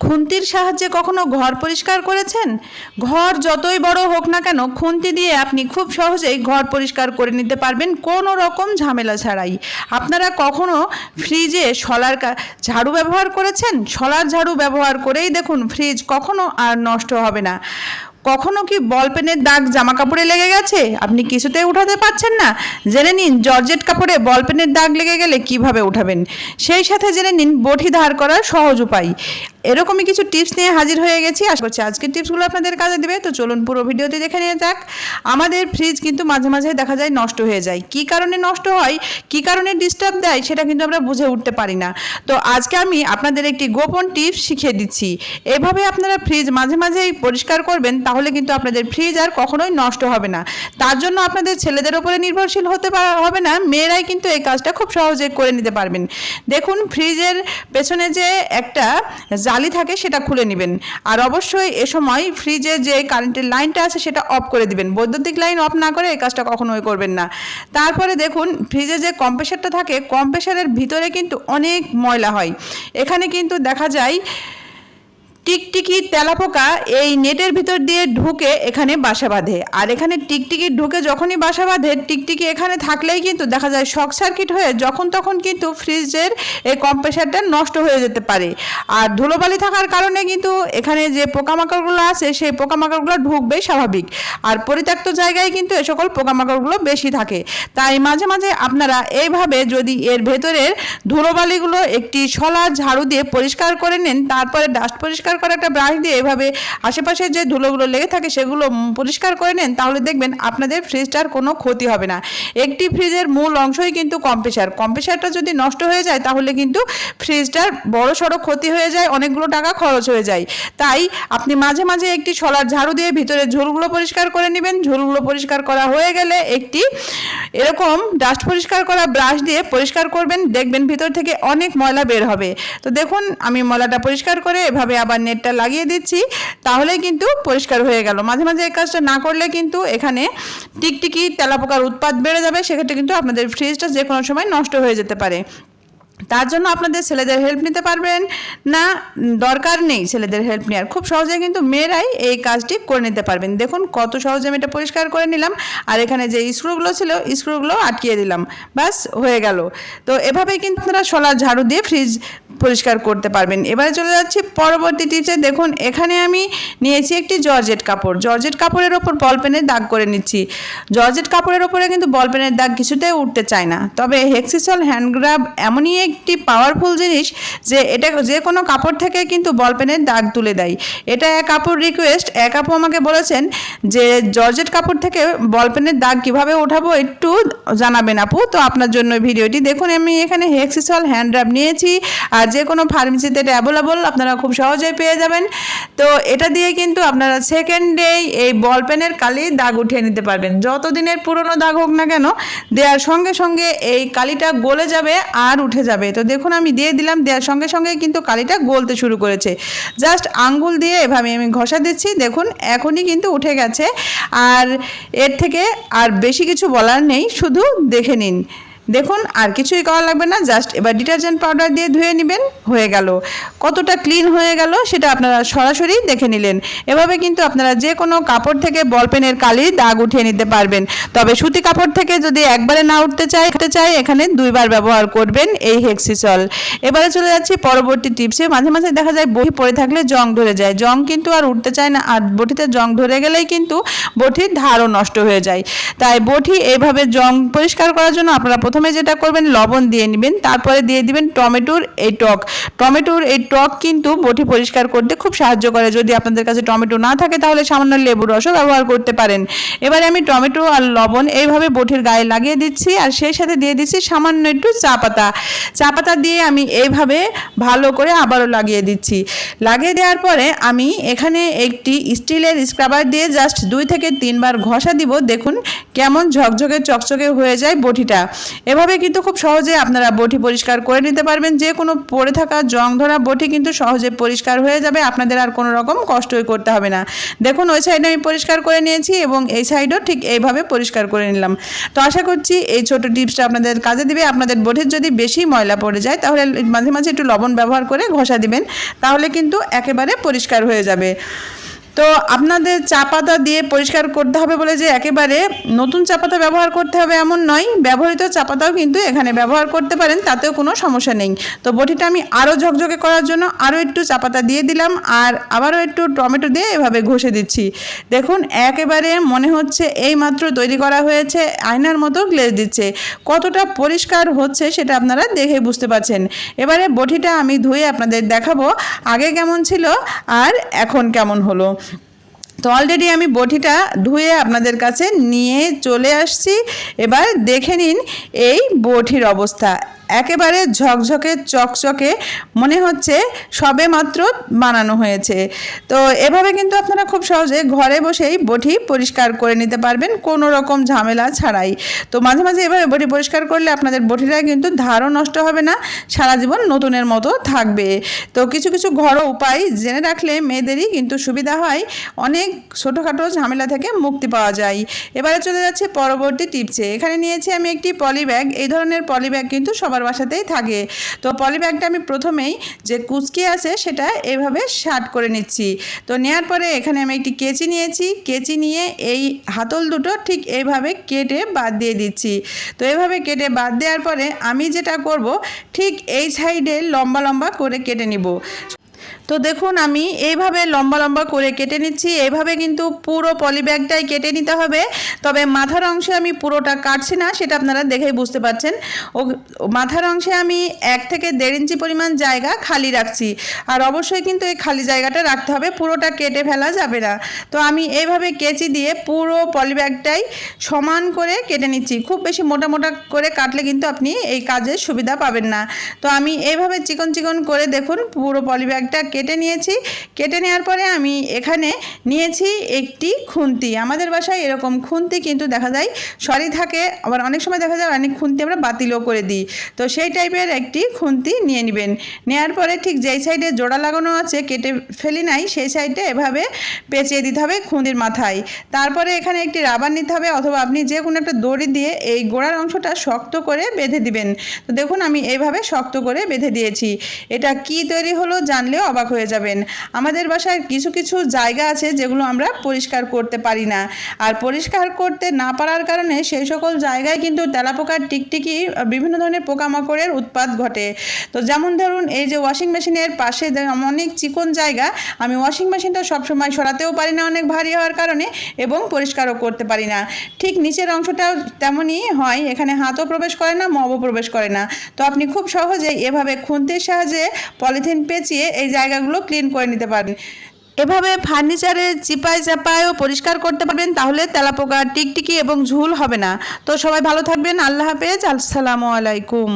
খুন্তির সাহায্যে কখনো ঘর পরিষ্কার করেছেন? ঘর যতই বড় হোক না কেন, খুন্তি দিয়ে আপনি খুব সহজেই ঘর পরিষ্কার করে নিতে পারবেন কোনো রকম ঝামেলা ছাড়াই। আপনারা কখনো ফ্রিজে শলার কা- ঝাড়ু ব্যবহার করেছেন? শলার ঝাড়ু ব্যবহার করেই দেখুন ফ্রিজ কখনো আর নষ্ট হবে না। কখনো কি বল পেনের দাগ জামা কাপড়ে লেগে গেছে? আপনি কিছুতে উঠাতে পারছেন না। জেনে নিন জর্জেট কাপড়ে বল পেনের দাগ লেগে গেলে কীভাবে উঠাবেন? সেই সাথে জেনে নিন বটি ধার করার সহজ উপায়। এরকমই কিছু টিপস নিয়ে হাজির হয়ে গেছি। আশা করছি আজকের টিপসগুলো আপনাদের কাজে দেবে। তো চলুন পুরো ভিডিওতে দেখে নিয়ে যাক। আমাদের ফ্রিজ কিন্তু মাঝে মাঝে দেখা যায় নষ্ট হয়ে যায়। কি কারণে নষ্ট হয়? কি কারণে ডিস্টার্ব দেয়? সেটা কিন্তু আমরা বুঝে উঠতে পারি না। তো আজকে আমি আপনাদের একটি গোপন টিপস শিখিয়ে দিচ্ছি। এভাবে আপনারা ফ্রিজ মাঝে মাঝেই পরিষ্কার করবেন, তাহলে কিন্তু আপনাদের ফ্রিজ আর কখনোই নষ্ট হবে না। তার জন্য আপনাদের ছেলেদের উপরে নির্ভরশীল হতে হবে না। মেয়েরাই কিন্তু এই কাজটা খুব সহজে করে নিতে পারবেন। দেখুন ফ্রিজের পেছনে যে একটা জালি থাকে সেটা খুলে নেবেন। আর অবশ্যই এ সময় ফ্রিজে যে কারেন্টের লাইনটা আছে সেটা অফ করে দিবেন। বৈদ্যুতিক লাইন অফ না করে এই কাজটা কখনোই করবেন না। তারপরে দেখুন ফ্রিজে যে কম্প্রেসারটা থাকে কম্প্রেসারের ভিতরে কিন্তু অনেক ময়লা হয়। এখানে কিন্তু দেখা যায় টিকটিকি তেলাপোকা এই নেটের ভিতর দিয়ে ঢুকে এখানে বাসা বাঁধে। আর এখানে টিকটিকি ঢুকে যখনই বাসা বাঁধে, টিকটিকি এখানে থাকলেই কিন্তু দেখা যায় শক সার্কিট হয়ে যখন তখন কিন্তু ফ্রিজের এই কম্প্রেসারটা নষ্ট হয়ে যেতে পারে। আর ধুলোবালি থাকার কারণে কিন্তু এখানে যে পোকামাকড়গুলো আছে, সেই পোকামাকড়গুলো ঢুকবেই স্বাভাবিক। আর পরিত্যক্ত জায়গায় কিন্তু এ সকল পোকামাকড়গুলো বেশি থাকে। তাই মাঝে মাঝে আপনারা এইভাবে যদি এর ভেতরের ধুলোবালিগুলো একটি শলা ঝাড়ু দিয়ে পরিষ্কার করে নেন, তারপরে ডাস্ট পরিষ্কার করে একটা ব্রাশ দিয়ে এভাবে আশেপাশে যে ধুলোগুলো লেগে থাকে সেগুলো পরিষ্কার করে নেন, তাহলে দেখবেন আপনাদের ফ্রিজটার কোনো ক্ষতি হবে না। একটি ফ্রিজের মূল অংশই কিন্তু কম্প্রেসার কম্প্রেসারটা যদি নষ্ট হয়ে যায়, তাহলে কিন্তু ফ্রিজটার বড় সড়ো ক্ষতি হয়ে যায়, অনেকগুলো টাকা খরচ হয়ে যায়। তাই আপনি মাঝে মাঝে একটি শলার ঝাড়ু দিয়ে ভিতরে ঝোলগুলো পরিষ্কার করে নেবেন। ঝোলগুলো পরিষ্কার করা হয়ে গেলে একটি এরকম ডাস্ট পরিষ্কার করা ব্রাশ দিয়ে পরিষ্কার করবেন। দেখবেন ভিতর থেকে অনেক ময়লা বের হবে। তো দেখুন, আমি ময়লাটা পরিষ্কার করে এভাবে আবার নেটটা লাগিয়ে দিচ্ছি তাহলে কিন্তু পরিষ্কার হয়ে গেল। মাঝে মাঝে এই কাজটা না করলে কিন্তু এখানে টিকটিকি, তেলাপোকার উৎপাদ বেড়ে যাবে, সেক্ষেত্রে কিন্তু আপনাদের ফ্রিজটা যে কোনো সময় নষ্ট হয়ে যেতে পারে। তার জন্য আপনাদের ছেলেদের হেল্প নিতে পারবেন না, দরকার নেই ছেলেদের হেল্প নেওয়ার। খুব সহজে কিন্তু মেয়েরাই এই কাজটি করে নিতে পারবেন। দেখুন কত সহজে আমি এটা পরিষ্কার করে নিলাম, আর এখানে যে স্ক্রুগুলো ছিল স্ক্রুগুলো আটকিয়ে দিলাম, ব্যাস হয়ে গেল। তো এভাবেই কিন্তু আপনারা সোলার ঝাড়ু দিয়ে ফ্রিজ পরিষ্কার করতে পারবেন। এবারে চলে যাচ্ছি পরবর্তী টিপসে দেখুন, এখানে আমি নিয়েছি একটি জর্জেট কাপড়। জর্জেট কাপড়ের ওপর বল পেনের দাগ করে নিচ্ছি। জর্জেট কাপড়ের ওপরে কিন্তু বল পেনের দাগ কিছুতেই উঠতে চায় না। তবে হেক্সিসল হ্যান্ডগ্রাব এমনই একটি পাওয়ারফুল জিনিস যে এটা যে কোনো কাপড় থেকে কিন্তু বল পেনের দাগ তুলে দেয়। এটা এক কাপড় রিকোয়েস্ট এক আপু আমাকে বলেছেন যে, জর্জেট কাপড় থেকে বল পেনের দাগ কীভাবে ওঠাবো একটু জানাবেন আপু? তো আপনার জন্য ভিডিওটি। দেখুন, আমি এখানে হেক্সিসল হ্যান্ড র্যাপ নিয়েছি। আর যে কোনো ফার্মেসিতে এটা অ্যাভেলেবল আপনারা খুব সহজেই পেয়ে যাবেন। তো এটা দিয়ে কিন্তু আপনারা সেকেন্ড সেকেন্ডেই এই বল পেনের কালি দাগ উঠিয়ে নিতে পারবেন। যত দিনের পুরনো দাগ হোক না কেন, দেওয়ার সঙ্গে সঙ্গে এই কালিটা গলে যাবে আর উঠে যাবে। তো দেখুন আমি দিয়ে দিলাম, দেওয়ার সঙ্গে সঙ্গে কিন্তু কালিটা গলতে শুরু করেছে। জাস্ট আঙ্গুল দিয়ে এভাবে আমি ঘষা দিচ্ছি। দেখুন, এখনই কিন্তু উঠে গেছে। আর এর থেকে আর বেশি কিছু বলার নেই, শুধু দেখে নিন। দেখুন, আর কিছুই করা লাগবে না, জাস্ট এবার ডিটারজেন্ট পাউডার দিয়ে ধুয়ে নেবেন, হয়ে গেল। কতটা ক্লিন হয়ে গেল সেটা আপনারা সরাসরি দেখে নিলেন। এভাবে কিন্তু আপনারা যে কোনো কাপড় থেকে বল পেনের কালি দাগ উঠিয়ে নিতে পারবেন। তবে সুতি কাপড় থেকে যদি একবারে না উঠতে চাই উঠতে চাই এখানে দুইবার ব্যবহার করবেন এই হেক্সিসল। এবারে চলে যাচ্ছি পরবর্তী টিপসে। মাঝে মাঝে দেখা যায় বটি পরে থাকলে জং ধরে যায়। জং কিন্তু আর উঠতে চায় না, আর বটিতে জং ধরে গেলেই কিন্তু বটির ধারও নষ্ট হয়ে যায়। তাই বটি এইভাবে জং পরিষ্কার করার জন্য আপনারা প্রথমে যেটা করবেন, লবণ দিয়ে নেবেন, তারপরে দিয়ে দিবেন টমেটোর এই টক টমেটোর এই টক কিন্তু বটি পরিষ্কার করতে খুব সাহায্য করে। যদি আপনাদের কাছে টমেটো না থাকে, তাহলে সামান্য লেবুর রসও ব্যবহার করতে পারেন। এবারে আমি টমেটো আর লবণ এইভাবে বটির গায়ে লাগিয়ে দিচ্ছি, আর সেই সাথে দিয়ে দিচ্ছি সামান্য একটু চা পাতা। চা পাতা দিয়ে আমি এইভাবে ভালো করে আবারও লাগিয়ে দিচ্ছি। লাগিয়ে দেওয়ার পরে আমি এখানে একটি স্টিলের স্ক্রাবার দিয়ে জাস্ট দুই থেকে তিনবার ঘষা দিব। দেখুন কেমন ঝকঝকে চকচকে হয়ে যায় বটিটা। এভাবে কিন্তু খুব সহজে আপনারা বটি পরিষ্কার করে নিতে পারবেন। যে কোনো পড়ে থাকা জং ধরা বটি কিন্তু সহজে পরিষ্কার হয়ে যাবে। আপনাদের আর কোনো রকম কষ্টই করতে হবে না। দেখুন, ওই সাইডে আমি পরিষ্কার করে নিয়েছি এবং এই সাইডও ঠিক এইভাবে পরিষ্কার করে নিলাম। তো আশা করছি এই ছোট টিপসটা আপনাদের কাজে দিবে। আপনাদের বটির যদি বেশি ময়লা পড়ে যায়, তাহলে মাঝে মাঝে একটু লবণ ব্যবহার করে ঘষা দিবেন। তাহলে কিন্তু একেবারে পরিষ্কার হয়ে যাবে। তো আপনাদের চা পাতা দিয়ে পরিষ্কার করতে হবে বলে যে একেবারে নতুন চা পাতা ব্যবহার করতে হবে এমন নয়, ব্যবহৃত চা পাতাও কিন্তু এখানে ব্যবহার করতে পারেন, তাতেও কোনো সমস্যা নেই। তো বটিটা আমি আরও ঝকঝকে করার জন্য আরও একটু চা পাতা দিয়ে দিলাম আর আবারও একটু টমেটো দিয়ে এভাবে ঘষে দিচ্ছি। দেখুন, একেবারে মনে হচ্ছে এই মাত্র তৈরি করা হয়েছে, আয়নার মতো গ্লেজ দিচ্ছে। কতটা পরিষ্কার হচ্ছে সেটা আপনারা দেখে বুঝতে পারছেন। এবারে বটিটা আমি ধুয়ে আপনাদের দেখাবো, আগে কেমন ছিল আর এখন কেমন হলো। তো অলরেডি আমি বটিটা ধুয়ে আপনাদের কাছে নিয়ে চলে আসছি। এবার দেখে নিন এই বটির অবস্থা। একেবারে ঝকঝকে, চকচকে, মনে হচ্ছে সবে মাত্র বানানো হয়েছে। তো এভাবে কিন্তু আপনারা খুব সহজে ঘরে বসেই বটি পরিষ্কার করে নিতে পারবেন, কোনো রকম ঝামেলা ছাড়াই। তো মাঝে মাঝে এভাবে বটি পরিষ্কার করলে আপনাদের বটিটা কিন্তু ধারও নষ্ট হবে না, সারা জীবন নতুনের মতো থাকবে। তো কিছু কিছু ঘরোয়া উপায় জেনে রাখলে মেয়েদেরই কিন্তু সুবিধা হয়, অনেক ছোটোখাটো ঝামেলা থেকে মুক্তি পাওয়া যায়। এবারে চলে যাচ্ছে পরবর্তী টিপসে। এখানে নিয়েছি আমি একটি পলি ব্যাগ। এই ধরনের পলি ব্যাগ কিন্তু সবার বাসাতেই থাকে। তো পলি ব্যাগটা আমি প্রথমেই যে কুচকি আছে সেটা এভাবে শার্ট করে নিচ্ছি। তো নেওয়ার পরে এখানে আমি একটি কেচি নিয়েছি। কেচি নিয়ে এই হাতল দুটো ঠিক এইভাবে কেটে বাদ দিয়ে দিচ্ছি। তো এভাবে কেটে বাদ দেওয়ার পরে আমি যেটা করব, ঠিক এই সাইডে লম্বা লম্বা করে কেটে নিব। তো দেখুন, আমি এইভাবে লম্বা লম্বা করে কেটে নিচ্ছি। এইভাবে কিন্তু পুরো পলি ব্যাগটাই কেটে নিতে হবে। তবে মাথার অংশে আমি পুরোটা কাটছি না, সেটা আপনারা দেখেই বুঝতে পারছেন। ও, মাথার অংশে আমি এক থেকে দেড় ইঞ্চি পরিমাণ জায়গা খালি রাখছি। আর অবশ্যই কিন্তু এই খালি জায়গাটা রাখতে হবে, পুরোটা কেটে ফেলা যাবে না। তো আমি এইভাবে কেচি দিয়ে পুরো পলি ব্যাগটাই সমান করে কেটে নিচ্ছি। খুব বেশি মোটা মোটা করে কাটলে কিন্তু আপনি এই কাজের সুবিধা পাবেন না। তো আমি এইভাবে চিকন চিকন করে দেখুন, পুরো পলি ব্যাগটা কেটে নিয়েছি। কেটে নেওয়ার পরে আমি এখানে নিয়েছি একটি খুন্তি। আমাদের বাসায় এরকম খুন্তি কিন্তু দেখা যায় সরি থাকে, আবার অনেক সময় দেখা যায় অনেক খুন্তি আমরা বাতিলও করে দিই। তো সেই টাইপের একটি খুন্তি নিয়ে নেবেন। নেওয়ার পরে ঠিক যেই সাইডে জোড়া লাগানো আছে, কেটে ফেলি নাই, সেই সাইডে এভাবে পেঁচিয়ে দিতে হবে খুন্তির মাথায়। তারপরে এখানে একটি রাবার নিতে হবে, অথবা আপনি যে কোনো একটা দড়ি দিয়ে এই গোড়ার অংশটা শক্ত করে বেঁধে দিবেন। তো দেখুন আমি এইভাবে শক্ত করে বেঁধে দিয়েছি। এটা কি তৈরি হলো জানলেও অবাক হয়ে যাবেন। আমাদের বাসায় কিছু কিছু জায়গা আছে যেগুলো আমরা পরিষ্কার করতে পারি না। আর পরিষ্কার করতে না পারার কারণে সেই সকল জায়গায় কিন্তু তেলাপোকার টিকটিকি, বিভিন্ন ধরনের পোকামাকড়ের উৎপাত ঘটে। তো যেমন ধরুন, এই যে ওয়াশিং মেশিনের পাশে অনেক চিকন জায়গা, আমি ওয়াশিং মেশিনটা সবসময় সরাতেও পারি না অনেক ভারী হওয়ার কারণে এবং পরিষ্কারও করতে পারি না। ঠিক নিচের অংশটাও তেমনই হয়, এখানে হাতও প্রবেশ করে না মবও প্রবেশ করে না। তো আপনি খুব সহজেই এভাবে খুন্তির সাহায্যে পলিথিন পেঁচিয়ে এই জায়গাগুলো ক্লিন করে নিতে পারেন এভাবে ফার্নিচারের চিপায় চাপায়ও পরিষ্কার করতে পারবেন, তাহলে তেলাপোকা টিকটিকি এবং ঝুল হবে না। তো সবাই ভালো থাকবেন, আল্লাহ হাফেজ, আসসালামু আলাইকুম।